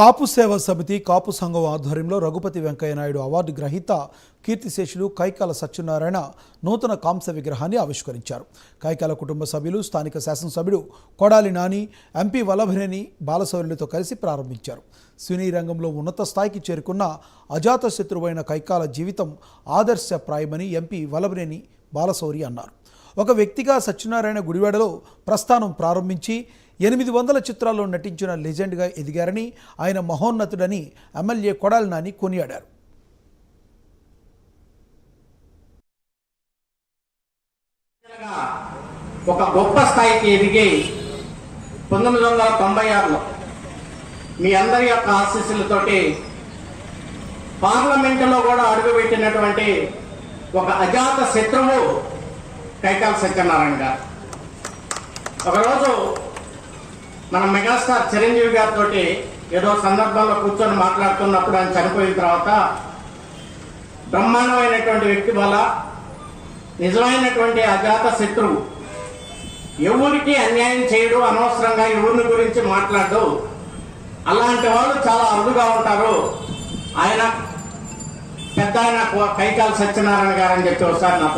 కాపు సేవా సమితి కాపు సంఘం ఆధ్వర్యంలో రఘుపతి వెంకయ్య నాయుడు అవార్డు గ్రహీత కీర్తిశేషులు కైకాల సత్యనారాయణ నూతన కాంస్య విగ్రహాన్ని ఆవిష్కరించారు. కైకాల కుటుంబ సభ్యులు స్థానిక శాసనసభ్యుడు కొడాలి నాని ఎంపీ వల్లభనేని బాలసౌరులతో కలిసి ప్రారంభించారు. సినీ రంగంలో ఉన్నత స్థాయికి చేరుకున్న అజాత శత్రువైన కైకాల జీవితం ఆదర్శప్రాయమని ఎంపీ వల్లభనేని బాలశౌరి అన్నారు. ఒక వ్యక్తిగా సత్యనారాయణ గుడివాడలో ప్రస్థానం ప్రారంభించి ఎనిమిది వందల చిత్రాల్లో నటించిన లెజెండ్గా ఎదిగారని ఆయన మహోన్నతుడని ఎమ్మెల్యే కొడాల నాని కొనియాడారు. ఒక గొప్ప స్థాయికి ఎదిగి పంతొమ్మిది వందల తొంభై ఆరులో మీ అందరి యొక్క ఆశీస్సులతోటి పార్లమెంటులో కూడా అడుగుపెట్టినటువంటి ఒక అజాత శత్రువు కైకాల సత్యనారాయణ గారు. ఒకరోజు మన మెగాస్టార్ చిరంజీవి గారితో ఏదో సందర్భంలో కూర్చొని మాట్లాడుతున్నప్పుడు ఆయన చనిపోయిన తర్వాత బ్రహ్మాండమైనటువంటి వ్యక్తి వల్ల నిజమైనటువంటి అజాత శత్రువు ఎవరికి అన్యాయం చేయడు అనవసరంగా ఎవరిని గురించి మాట్లాడు అలాంటి వాళ్ళు చాలా అరుదుగా ఉంటారు. ఆయన పెద్ద ఆయన కైకాల సత్యనారాయణ గారు అని చెప్పి ఒకసారి నాకు